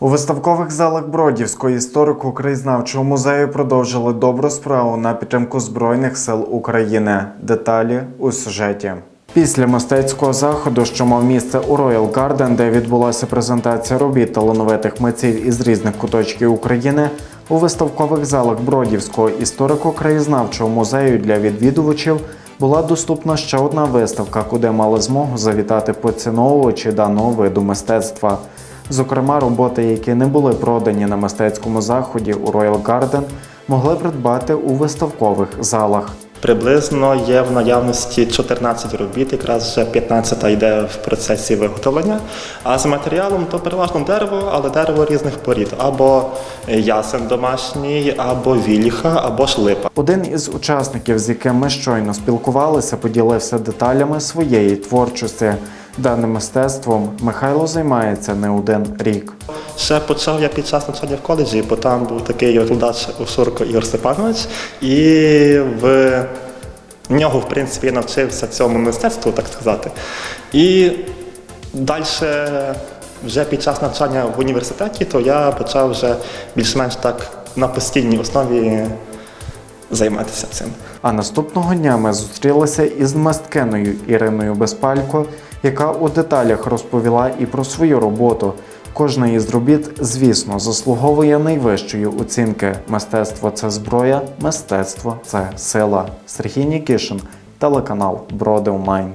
У виставкових залах Бродівського історико-краєзнавчого музею продовжили добру справу на підтримку Збройних сил України. Деталі у сюжеті. Після мистецького заходу, що мав місце у Royal Garden, де відбулася презентація робіт талановитих митців із різних куточків України, у виставкових залах Бродівського історико-краєзнавчого музею для відвідувачів була доступна ще одна виставка, куди мали змогу завітати поціновувачі даного виду мистецтва. Зокрема, роботи, які не були продані на мистецькому заході у Royal Garden, могли придбати у виставкових залах. Приблизно є в наявності 14 робіт, якраз вже 15 йде в процесі виготовлення. А з матеріалом то переважно дерево, але дерево різних порід. Або ясен домашній, або віліха, або ж липа. Один із учасників, з яким ми щойно спілкувалися, поділився деталями своєї творчості. Даним мистецтвом Михайло займається не один рік. Ще почав я під час навчання в коледжі, бо там був такий викладач Ушурко Ігор Степанович, і в нього, в принципі, я навчився цьому мистецтву, так сказати. І далі, вже під час навчання в університеті, то я почав вже більш-менш так на постійній основі займатися цим. А наступного дня ми зустрілися із мисткиною Іриною Безпалько, яка у деталях розповіла і про свою роботу. Кожна із робіт, звісно, заслуговує найвищої оцінки. Мистецтво це зброя, мистецтво це сила. Сергій Нікішин, телеканал Броди Онлайн.